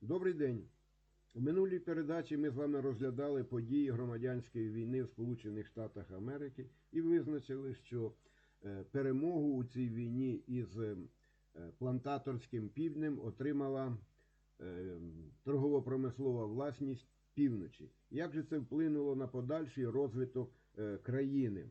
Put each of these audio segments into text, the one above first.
Добрий день. У минулій передачі ми з вами розглядали події громадянської війни в Сполучених Штатах Америки і визначили, що е, перемогу у цій війні із е, плантаторським півднем отримала е, торгово-промислова власність півночі. Як же це вплинуло на подальший розвиток країни?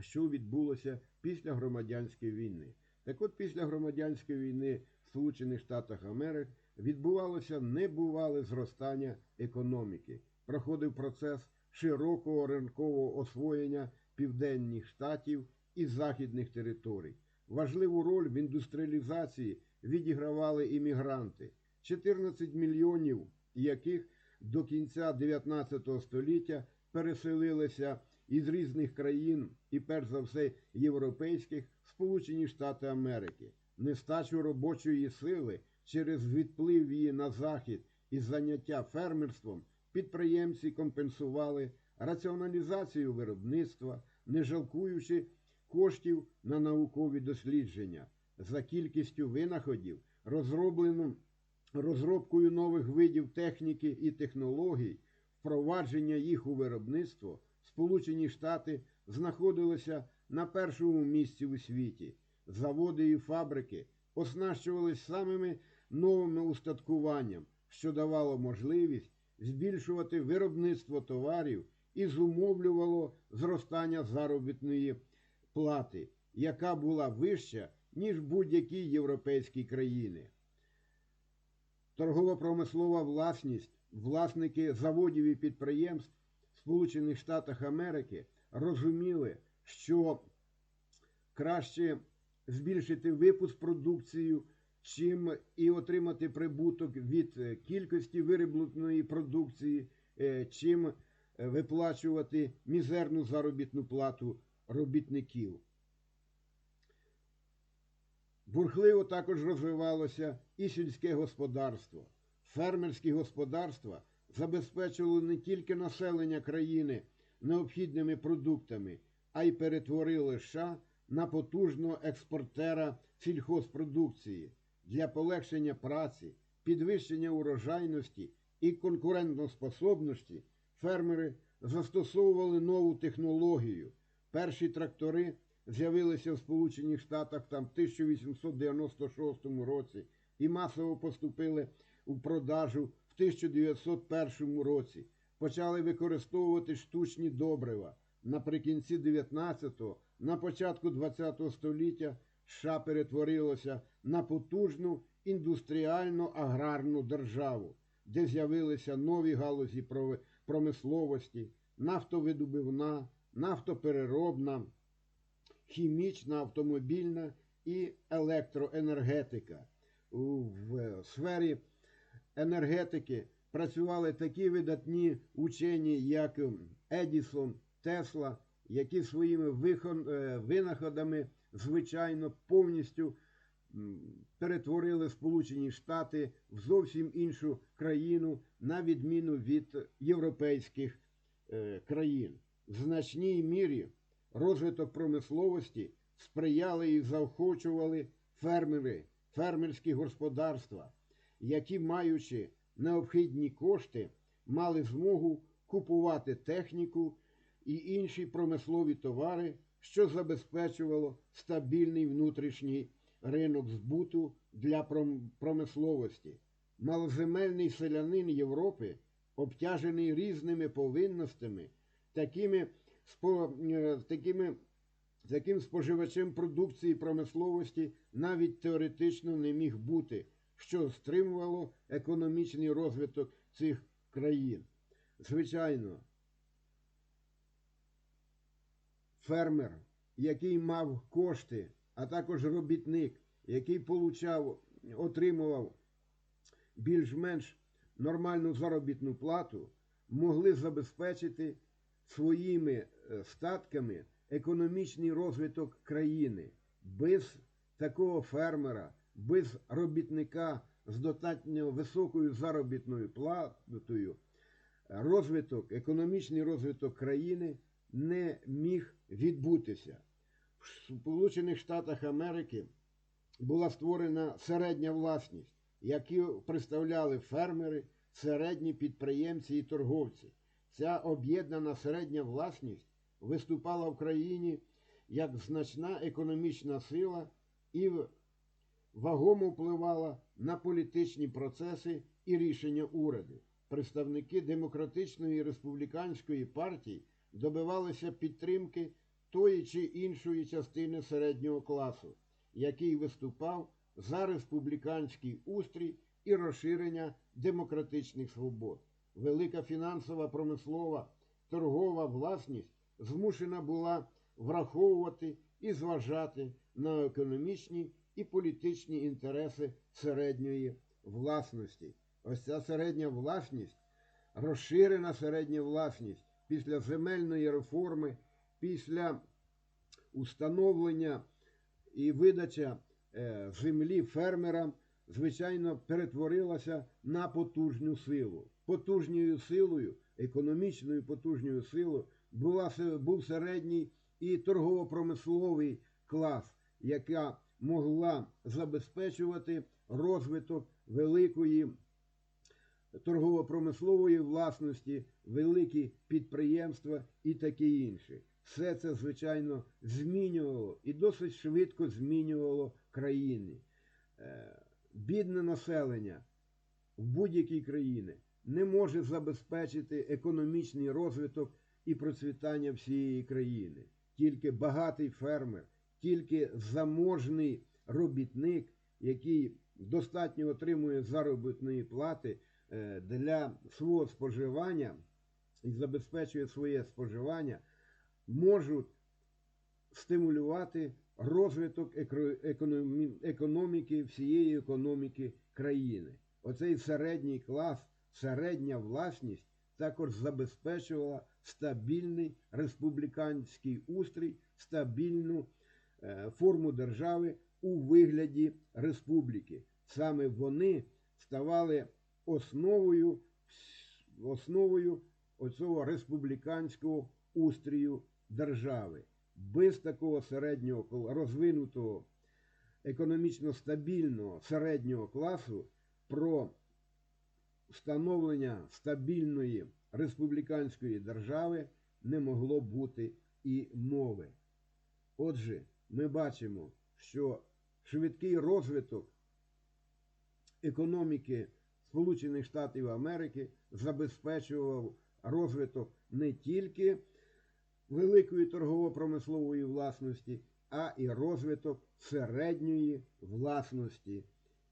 Що відбулося після громадянської війни? Так от після громадянської війни в Сполучених Штатах Америки відбувалося небувале зростання економіки. Проходив процес широкого ринкового освоєння південних штатів і західних територій. Важливу роль в індустріалізації відігравали іммігранти, 14 мільйонів яких до кінця 19 століття переселилися із різних країн і, перш за все, європейських Сполучені Штати Америки. Нестачу робочої сили через відплив її на захід і заняття фермерством підприємці компенсували раціоналізацію виробництва, не жалкуючи коштів на наукові дослідження. За кількістю винаходів, розроблену розробкою нових видів техніки і технологій, впровадження їх у виробництво, Сполучені Штати знаходилися на першому місці у світі. Заводи і фабрики оснащувались самими новими устаткуванням, що давало можливість збільшувати виробництво товарів і зумовлювало зростання заробітної плати, яка була вища, ніж будь-які європейські країни. Торгово-промислова власність, власники заводів і підприємств Сполучених Штатах Америки розуміли, що краще збільшити випуск продукцію, чим і отримати прибуток від е, кількості виробленої продукції, е, чим е, виплачувати мізерну заробітну плату робітників. Бурхливо також розвивалося і сільське господарство. Фермерські господарства забезпечували не тільки населення країни необхідними продуктами, а й перетворили США на потужного експортера сільхозпродукції для полегшення праці, підвищення урожайності і конкурентоспособності. Фермери застосовували нову технологію. Перші трактори з'явилися в Сполучених Штатах там в 1896 році і масово поступили у продажу в 1901 році. Почали використовувати штучні добрива. Наприкінці 19-го, на початку 20-го століття США перетворилося на потужну індустріально-аграрну державу, де з'явилися нові галузі промисловості, нафтовидобивна, нафтопереробна, хімічна, автомобільна і електроенергетика. В сфері енергетики працювали такі видатні учені, як Едісон, Тесла, які своїми е, винаходами, звичайно, повністю перетворили Сполучені Штати в зовсім іншу країну, на відміну від європейських е, країн. В значній мірі розвиток промисловості сприяли і заохочували фермери, фермерські господарства, які, маючи необхідні кошти, мали змогу купувати техніку і інші промислові товари, що забезпечувало стабільний внутрішній ринок збуту для промисловості. Малоземельний селянин Європи, обтяжений різними повинностями, такими, е, такими таким споживачем продукції промисловості навіть теоретично не міг бути, що стримувало економічний розвиток цих країн. Звичайно, фермер, який мав кошти, а також робітник, який получав, отримував більш-менш нормальну заробітну плату, могли забезпечити своїми е, статками економічний розвиток країни. Без такого фермера, без робітника з достатньо високою заробітною платою, розвиток, економічний розвиток країни не міг відбутися. В Сполучених Штатах Америки була створена середня власність, які представляли фермери, середні підприємці і торговці. Ця об'єднана середня власність виступала в країні як значна економічна сила і вагомо впливала на політичні процеси і рішення уряду. Представники демократичної і республіканської партій добивалися підтримки тої чи іншої частини середнього класу, який виступав за республіканський устрій і розширення демократичних свобод. Велика фінансова промислова торгова власність змушена була враховувати і зважати на економічні і політичні інтереси середньої власності. Ось ця середня власність, розширена середня власність після земельної реформи, після установлення і видача е, землі фермерам, звичайно, перетворилася на потужну силу. Потужною силою, економічною потужною силою був середній і торгово-промисловий клас, яка могла забезпечувати розвиток великої торгово-промислової власності, великі підприємства і таке інше. Все це, звичайно, змінювало і досить швидко змінювало країни. Е, Бідне населення в будь-якій країні не може забезпечити економічний розвиток і процвітання всієї країни. Тільки багатий фермер, тільки заможний робітник, який достатньо отримує заробітної плати е, для свого споживання і забезпечує своє споживання, можуть стимулювати розвиток економіки, всієї економіки країни. Оцей середній клас, середня власність також забезпечувала стабільний республіканський устрій, стабільну е, форму держави у вигляді республіки. Саме вони ставали основою, основою оцього республіканського устрію держави. Без такого середнього розвинутого, економічно стабільного середнього класу про встановлення стабільної республіканської держави не могло бути і мови. Отже, ми бачимо, що швидкий розвиток економіки Сполучених Штатів Америки забезпечував розвиток не тільки великої торгово-промислової власності, а і розвиток середньої власності,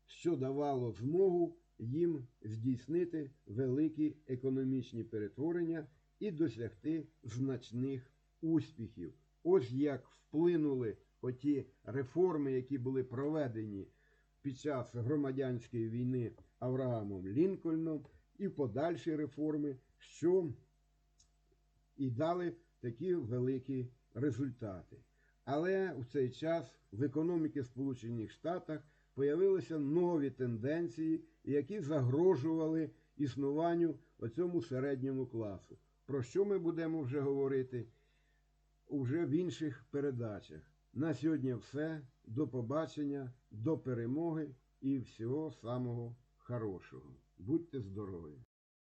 що давало змогу їм здійснити великі економічні перетворення і досягти значних успіхів. Ось як вплинули оті реформи, які були проведені під час громадянської війни Авраамом Лінкольном, і подальші реформи, що і дали такі великі результати. Але в цей час в економіці Сполучених Штатах появилися нові тенденції, які загрожували існуванню оцьому середньому класу. Про що ми будемо вже говорити уже в інших передачах. На сьогодні все. До побачення, до перемоги і всього самого хорошого. Будьте здорові!